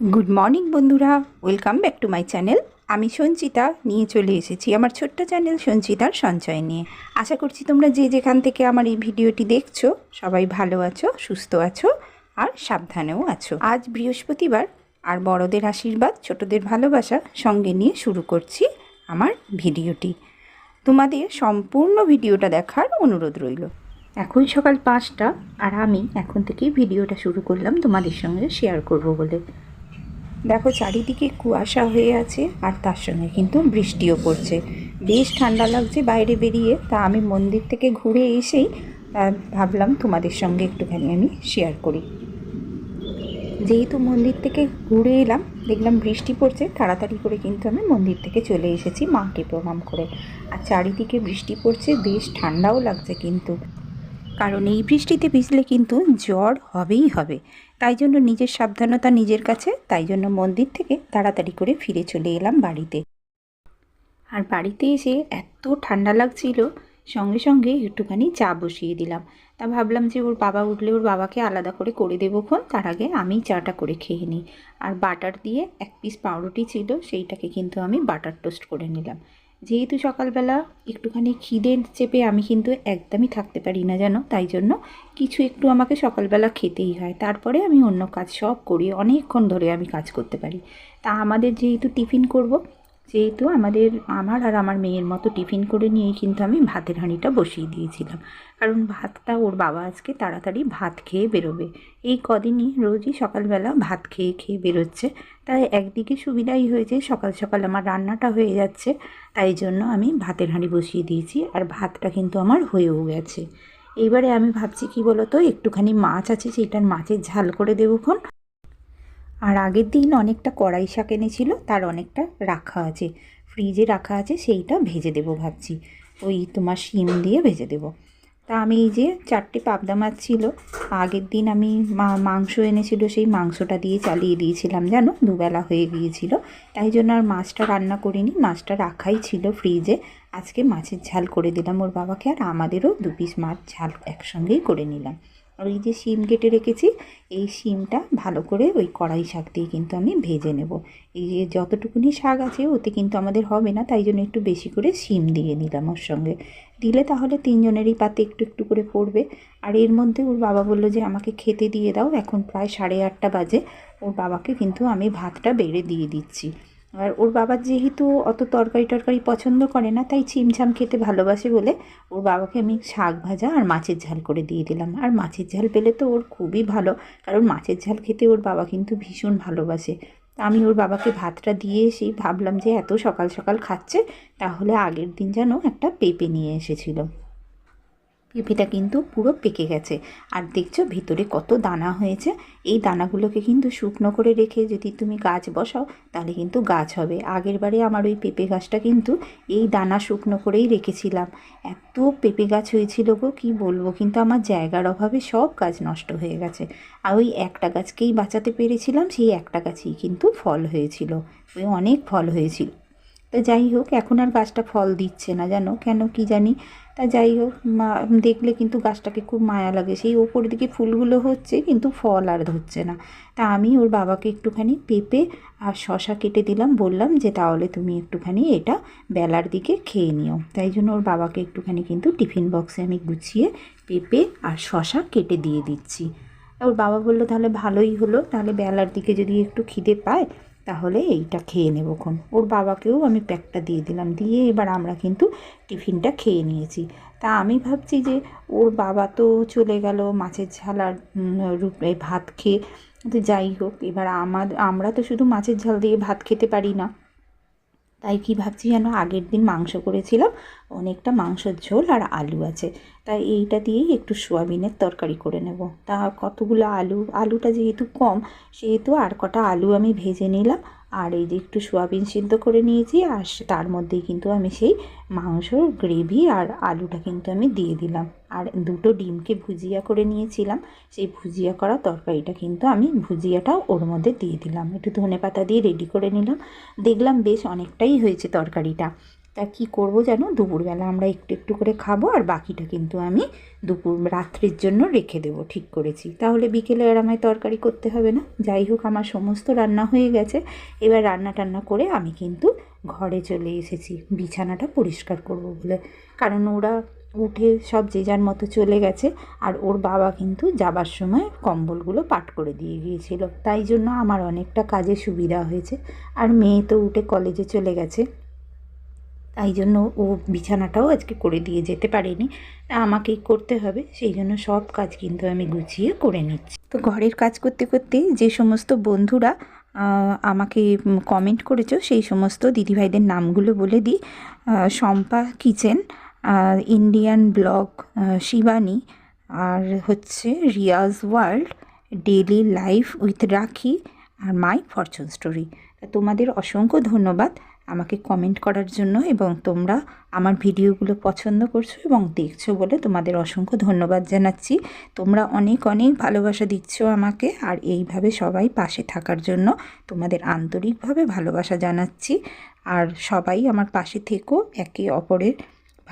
Good morning বন্ধুরা। Welcome back to my channel আমি সঞ্চিতা, নিয়ে চলে এসেছি আমার ছোট্ট চ্যানেল সঞ্চিতার সঞ্চয় নিয়ে। আশা করছি তোমরা যে যেখান থেকে আমার এই ভিডিওটি দেখছ, সবাই ভালো আছো, সুস্থ আছো আর সাবধানেও আছো। আজ বৃহস্পতিবার আর বড়দের আশীর্বাদ, ছোটদের ভালোবাসা সঙ্গে নিয়ে শুরু করছি আমার ভিডিওটি। তোমাদের সম্পূর্ণ ভিডিওটা দেখার অনুরোধ রইল। এখন সকাল পাঁচটা আর আমি এখন থেকেই ভিডিওটা শুরু করলাম তোমাদের সঙ্গে শেয়ার করব বলে। দেখো, চারিদিকে কুয়াশা হয়ে আছে আর তার সঙ্গে কিন্তু বৃষ্টিও পড়ছে। বেশ ঠান্ডা লাগছে বাইরে বেরিয়ে। তা আমি মন্দির থেকে ঘুরে এসেই ভাবলাম তোমাদের সঙ্গে একটুখানি আমি শেয়ার করি। যেহেতু মন্দির থেকে ঘুরে এলাম, দেখলাম বৃষ্টি পড়ছে, তাড়াতাড়ি করে কিন্তু আমি মন্দির থেকে চলে এসেছি মাকে প্রণাম করে। আর চারিদিকে বৃষ্টি পড়ছে, বেশ ঠান্ডাও লাগছে কিন্তু। কারণ এই বৃষ্টিতে ভিজলে কিন্তু জ্বর হবেই হবে। তাই জন্য নিজের সাবধানতা নিজের কাছে, তাই জন্য মন্দির থেকে তাড়াতাড়ি করে ফিরে চলে এলাম বাড়িতে। আর বাড়িতে এসে এত ঠান্ডা লাগছিল, সঙ্গে সঙ্গে একটুখানি চা বসিয়ে দিলাম। তা ভাবলাম যে ওর বাবা উঠলে ওর বাবাকে আলাদা করে করে দেবো খন তার আগে আমি চাটা করে খেয়ে নিই। আর বাটার দিয়ে এক পিস পাউরুটি ছিল, সেইটাকে কিন্তু আমি বাটার টোস্ট করে নিলাম। যেহেতু সকালবেলা একটুখানি খিদে চেপে আমি কিন্তু একদমই থাকতে পারি না যেন তাই জন্য কিছু একটু আমাকে সকালবেলা খেতেই হয়। তারপরে আমি অন্য কাজ সব করি। অনেকক্ষণ ধরে আমি কাজ করতে পারি। তা আমাদের যেহেতু টিফিন করব যেহেতু আমাদের, আমার আর আমার মেয়ের মতো টিফিন করে নিয়েই কিন্তু আমি ভাতের হাঁড়িটা বসিয়ে দিয়েছিলাম। কারণ ভাতটা ওর বাবা আজকে তাড়াতাড়ি ভাত খেয়ে বেরোবে। এই কদিনই রোজই সকালবেলা ভাত খেয়ে খেয়ে বেরোচ্ছে। তাই একদিকে সুবিধাই হয়েছে, সকাল সকাল আমার রান্নাটা হয়ে যাচ্ছে। তাই জন্য আমি ভাতের হাঁড়ি বসিয়ে দিয়েছি আর ভাতটা কিন্তু আমার হয়েও গেছে। এইবারে আমি ভাবছি কি বলতো, একটুখানি মাছ আছে সেটার মাছের ঝাল করে দেবোক্ষণ আর আগের দিন অনেকটা কড়াই শাক এনেছিল, তার অনেকটা রাখা আছে। ফ্রিজে রাখা আছে, সেইটা ভেজে দেবো ভাবছি। ওই তোমার শিম দিয়ে ভেজে দেবো। তা আমি এই যে চারটে পাবদা মাছ ছিল, আগের দিন আমি মাংস এনেছিল, সেই মাংসটা দিয়ে চালিয়ে দিয়েছিলাম, জানো? দুবেলা হয়ে গিয়েছিল। তাই জন্য আর মাছটা রান্না করিনি, মাছটা রাখাই ছিল ফ্রিজে। আজকে মাছের ঝাল করে দিলাম ওর বাবাকে, আর আমাদেরও দু পিস মাছ ঝাল একসঙ্গেই করে নিলাম। আর এই যে শিম কেটে রেখেছি, এই শিমটা ভালো করে ওই কড়াই শাক দিয়ে কিন্তু আমি ভেজে নেব। এই যে যতটুকুনি শাক আছে, ওতে কিন্তু আমাদের হবে না, তাই জন্য একটু বেশি করে শিম দিয়ে নিলাম ওর সঙ্গে। দিলে তাহলে তিনজনেরই পাতে একটু একটু করে পড়বে। আর এর মধ্যে ওর বাবা বলল যে, আমাকে খেতে দিয়ে দাও, এখন প্রায় সাড়ে আটটা বাজে। ওর বাবাকে কিন্তু আমি ভাতটা বেড়ে দিয়ে দিচ্ছি। আর ওর বাবা যেহেতু অত তরকারি টরকারি পছন্দ করে না, তাই ছিমছাম খেতে ভালোবাসে বলে ওর বাবাকে আমি শাক ভাজা আর মাছের ঝাল করে দিয়ে দিলাম। আর মাছের ঝাল পেলে তো ওর খুবই ভালো, কারণ মাছের ঝাল খেতে ওর বাবা কিন্তু ভীষণ ভালোবাসে। আমি ওর বাবাকে ভাতটা দিয়ে এসেই ভাবলাম যে এত সকাল সকাল খাচ্ছে, তাহলে আগের দিন যেন একটা পেঁপে নিয়ে এসেছিল। পেঁপেটা কিন্তু পুরো পেকে গেছে। আর দেখছ ভিতরে কত দানা হয়েছে। এই দানাগুলোকে কিন্তু শুকনো করে রেখে যদি তুমি গাছ বসাও, তাহলে কিন্তু গাছ হবে। আগের বারে আমার ওই পেঁপে গাছটা কিন্তু এই দানা শুকনো করেই রেখেছিলাম। এত পেঁপে গাছ হয়েছিল গো, কী বলব? কিন্তু আমার জায়গার অভাবে সব গাছ নষ্ট হয়ে গেছে। আর ওই একটা গাছকেই বাঁচাতে পেরেছিলাম, সেই একটা গাছেই কিন্তু ফল হয়েছিল। ওই অনেক ফল হয়েছিল। তা যাই হোক, এখন আর গাছটা ফল দিচ্ছে না, জানো? কেন কি জানি? তা যাই হোক, মা দেখলে কিন্তু গাছটাকে খুব মায়া লাগে। সেই ওপর দিকে ফুলগুলো হচ্ছে, কিন্তু ফল আর ধরছে না। তা আমি ওর বাবাকে একটুখানি পেঁপে আর শশা কেটে দিলাম, বললাম যে তাহলে তুমি একটুখানি এটা বেলার দিকে খেয়ে নিও। তাই জন্য ওর বাবাকে একটুখানি কিন্তু টিফিন বক্সে আমি গুছিয়ে পেঁপে আর শশা কেটে দিয়ে দিচ্ছি। ওর বাবা বলল, তাহলে ভালোই হলো। তাহলে বেলার দিকে যদি একটু খিদে পায় তাহলে এইটা খেয়ে নেবোক্ষণ ওর বাবাকেও আমি প্যাকটা দিয়ে দিলাম। দিয়ে এবার আমরা কিন্তু টিফিনটা খেয়ে নিয়েছি। তা আমি ভাবছি যে ওর বাবা তো চলে গেল মাছের ঝাল আর ভাত খেয়ে। তো যাই হোক, এবার আমার, আমরা তো শুধু মাছের ঝাল দিয়ে ভাত খেতে পারি না। তাই কি ভাবছি যেন আগের দিন মাংস করেছিলাম, অনেকটা মাংসের ঝোল আর আলু আছে। তাই এইটা দিয়েই একটু সোয়াবিনের তরকারি করে নেব। তা কতগুলো আলু? আলুটা যেহেতু কম, সেহেতু আর কটা আলু আমি ভেজে নিলাম। আর এই যে একটু সোয়াবিন সিদ্ধ করে নিয়েছি, আর তার মধ্যেই কিন্তু আমি সেই মাংসর গ্রেভি আর আলুটা কিন্তু আমি দিয়ে দিলাম। আর দুটো ডিমকে ভুজিয়া করে নিয়েছিলাম, সেই ভুজিয়া করা তরকারিটা কিন্তু আমি ভুজিয়াটাও ওর মধ্যে দিয়ে দিলাম। একটু ধনে পাতা দিয়ে রেডি করে নিলাম। দেখলাম বেশ অনেকটাই হয়েছে তরকারিটা। তা কি করব জানো? দুপুরবেলা আমরা একটু একটু করে খাব আর বাকিটা কিন্তু আমি দুপুর রাত্রির জন্য রেখে দেবো, ঠিক করেছি। তাহলে বিকেলে আর আমায় তরকারি করতে হবে না। যাই হোক, আমার সমস্ত রান্না হয়ে গেছে। এবার রান্না টান্না করে আমি কিন্তু ঘরে চলে এসেছি। বিছানাটা পরিষ্কার করব বলে। কারণ ওরা উঠে সব যে যার মতো চলে গেছে আর ওর বাবা কিন্তু যাবার সময় কম্বলগুলো পাট করে দিয়ে গিয়েছিল। তাই জন্য আমার অনেকটা কাজে সুবিধা হয়েছে। আর মেয়ে তো উঠে কলেজে চলে গেছে। তাই জন্য ও বিছানাটাও আজকে করে দিয়ে যেতে পারেনি। আমাকেই করতে হবে, সেই জন্য সব কাজ কিন্তু আমি গুছিয়ে করে নিচ্ছি। তো ঘরের কাজ করতে করতে যে সমস্ত বন্ধুরা আমাকে কমেন্ট করেছ, সেই সমস্ত দিদিভাইদের নামগুলো বলে দিই। Shampa kitchen Indian blog Shivani, আর হচ্ছে Riyaz world daily life with Rakhi, R my Fortune story. তোমাদের অসংখ্য ধন্যবাদ। আমাকে কমেন্ট করার জন্য এবং তোমরা আমার ভিডিওগুলো পছন্দ করছ এবং দেখছ বলে তোমাদের অসংখ্য ধন্যবাদ জানাচ্ছি। তোমরা অনেক অনেক ভালোবাসা দিচ্ছ আমাকে আর এইভাবে সবাই পাশে থাকার জন্য তোমাদের আন্তরিকভাবে ভালোবাসা জানাচ্ছি। আর সবাই আমার পাশে থেকো, একে অপরের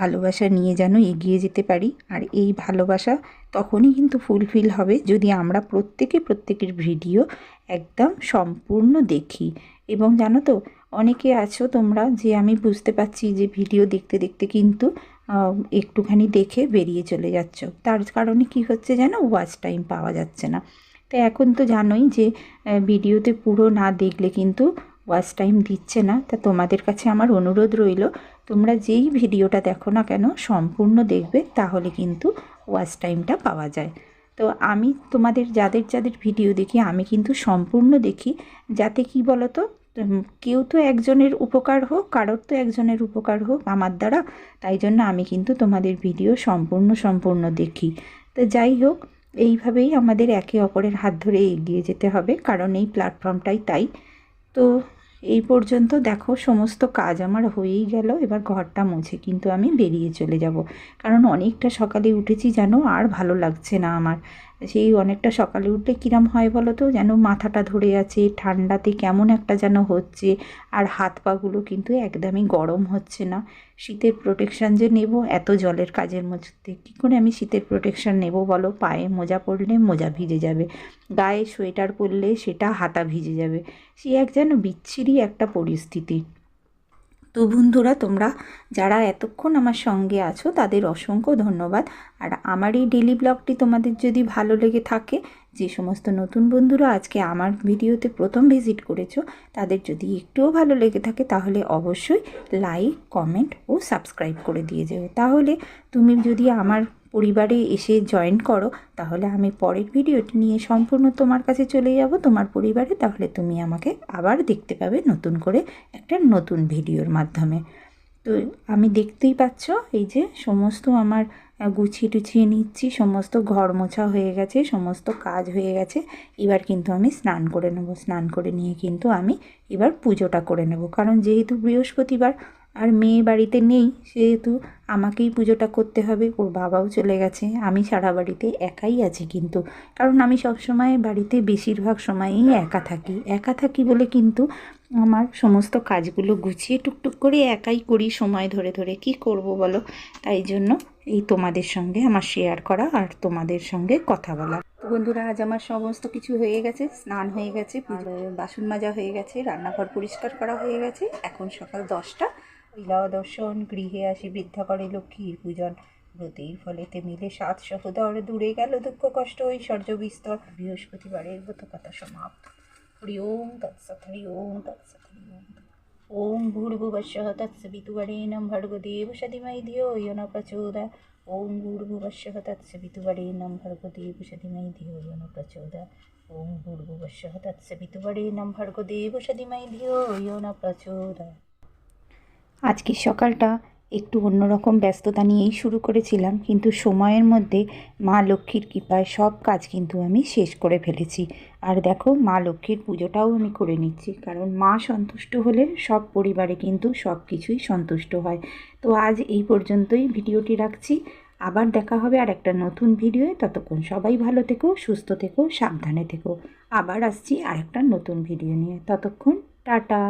ভালোবাসা নিয়ে যেন এগিয়ে যেতে পারি। আর এই ভালোবাসা তখনই কিন্তু ফুলফিল হবে যদি আমরা প্রত্যেকে প্রত্যেকের ভিডিও একদম সম্পূর্ণ দেখি। এবং জানো তো, অনেকে আছো তোমরা যে আমি বুঝতে পারছি যে ভিডিও দেখতে দেখতে কিন্তু একটুখানি দেখে বেরিয়ে চলে যাচ্ছ। তার কারণে কি হচ্ছে যেন ওয়াচ টাইম পাওয়া যাচ্ছে না। তো এখন তো জানোই যে ভিডিওতে পুরো না দেখলে কিন্তু ওয়াচ টাইম দিচ্ছে না। তা তোমাদের কাছে আমার অনুরোধ রইল তোমরা যেই ভিডিওটা দেখো না কেন, সম্পূর্ণ দেখবে, তাহলে কিন্তু ওয়াচ টাইমটা পাওয়া যায়। তো আমি তোমাদের যাদের যাদের ভিডিও দেখি, আমি কিন্তু সম্পূর্ণ দেখি। যাতে কি বলো তো কেউ তো একজনের উপকার হোক, কারোর তো একজনের উপকার হোক আমার দ্বারা, তাই জন্য আমি কিন্তু তোমাদের ভিডিও সম্পূর্ণ সম্পূর্ণ দেখি। তো যাই হোক, এইভাবেই আমাদের একে অপরের হাত ধরে এগিয়ে যেতে হবে, কারণ এই প্ল্যাটফর্মটাই তাই। তো এই পর্যন্ত দেখো সমস্ত কাজ আমার হয়েই গেল, এবার ঘরটা মুছে, কিন্তু আমি বেরিয়ে চলে যাব। কারণ অনেকটা সকালে উঠেছি জানো, আর ভালো লাগছে না আমার। সেই অনেকটা সকালে উঠলে কিরম হয় বলো তো? যেন মাথাটা ধরে আছে, ঠান্ডাতে কেমন একটা যেন হচ্ছে, আর হাত পাগুলো কিন্তু একদমই গরম হচ্ছে না। শীতের প্রোটেকশান যে নেব, এত জলের কাজের মধ্যে। কী করে আমি শীতের প্রোটেকশান নেব বলো? পায়ে মোজা পরলে মোজা ভিজে যাবে, গায়ে সোয়েটার পরলে সেটা হাতা ভিজে যাবে। সে এক যেন বিচ্ছিরি একটা পরিস্থিতি তো বন্ধুরা, তোমরা যারা এতক্ষণ আমার সঙ্গে আছো, তাদের অসংখ্য ধন্যবাদ। আর আমার এই ডেলি ব্লগটি তোমাদের যদি ভালো লেগে থাকে, যে সমস্ত নতুন বন্ধুরা আজকে আমার ভিডিওতে প্রথম ভিজিট করেছ, তাদের যদি একটুও ভালো লেগে থাকে, তাহলে অবশ্যই লাইক কমেন্ট ও সাবস্ক্রাইব করে দিয়ে যেও। তাহলে তুমি যদি আমার পরিবারে এসে জয়েন করো, তাহলে আমি পরের ভিডিওটি নিয়ে সম্পূর্ণ তোমার কাছে চলে যাব, তোমার পরিবারে। তাহলে তুমি আমাকে আবার দেখতে পাবে নতুন করে একটা নতুন ভিডিওর মাধ্যমে। তো আমি দেখতেই পাচ্ছ, এই যে সমস্ত আমার গুছিয়ে টুছিয়ে নিচ্ছি, সমস্ত ঘর মোছা হয়ে গেছে, সমস্ত কাজ হয়ে গেছে। এবার কিন্তু আমি স্নান করে নেব। স্নান করে নিয়ে কিন্তু আমি এবার পুজোটা করে নেব। কারণ যেহেতু বৃহস্পতিবার আর মেয়ে বাড়িতে নেই, সেহেতু আমাকেই পুজোটা করতে হবে, ওর বাবাও চলে গেছে, আমি সারা বাড়িতে একাই আছি কিন্তু। কারণ আমি সবসময় বাড়িতে বেশিরভাগ সময়ই একা থাকি। একা থাকি বলে কিন্তু আমার সমস্ত কাজগুলো গুছিয়ে টুকটুক করে একাই করি সময় ধরে ধরে। কি করব বলো? তাই জন্য এই তোমাদের সঙ্গে আমার শেয়ার করা আর তোমাদের সঙ্গে কথা বলা। তো বন্ধুরা, আজ আমার সমস্ত কিছু হয়ে গেছে, স্নান হয়ে গেছে বাসন মাজা হয়ে গেছে, রান্নাঘর পরিষ্কার করা হয়ে গেছে। এখন সকাল দশটা লীলাদর্শন গৃহে আসি বৃদ্ধা করে লক্ষ্মীর পূজন। ফলে ফলেতে মিলে সাত সহদর, দূরে গেল দুঃখ, কষ্ট, ঐশ্বর্য, বিস্তর। বৃহস্পতিবারের ব্রত কথা সমাপ্ত। হরি ওম তৎসৎ, হরি ওম তৎসৎ, হরি ওম ওম ভূর্ভুবস্য নম ভর্গদেব সদিময় ধিয়ো ইয় ন প্রচোদয় ওম ভূর্ভুবস্য নম ভর্গদেব সদিময় ধিয়ো ইয় ন প্রচোদয় ওম ভূর্ভুবস্য নম ভর্গদেব সদিময় ধিয়ো ইয় ন প্রচোদয় আজকের সকালটা একটু অন্যরকম ব্যস্ততা নিয়েই শুরু করেছিলাম, কিন্তু সময়ের মধ্যে মা লক্ষ্মীর কৃপায় সব কাজ কিন্তু আমি শেষ করে ফেলেছি। আর দেখো, মা লক্ষ্মীর পুজোটাও আমি করে নিচ্ছি, কারণ মা সন্তুষ্ট হলে সব পরিবারে কিন্তু সব কিছুই সন্তুষ্ট হয়। তো আজ এই পর্যন্তই ভিডিওটি রাখছি, আবার দেখা হবে আর একটা নতুন ভিডিওয়ে। ততক্ষণ সবাই ভালো থেকো, সুস্থ থেকো, সাবধানে থেকো। আবার আসছি আর একটা নতুন ভিডিও নিয়ে। ততক্ষণ টাটা।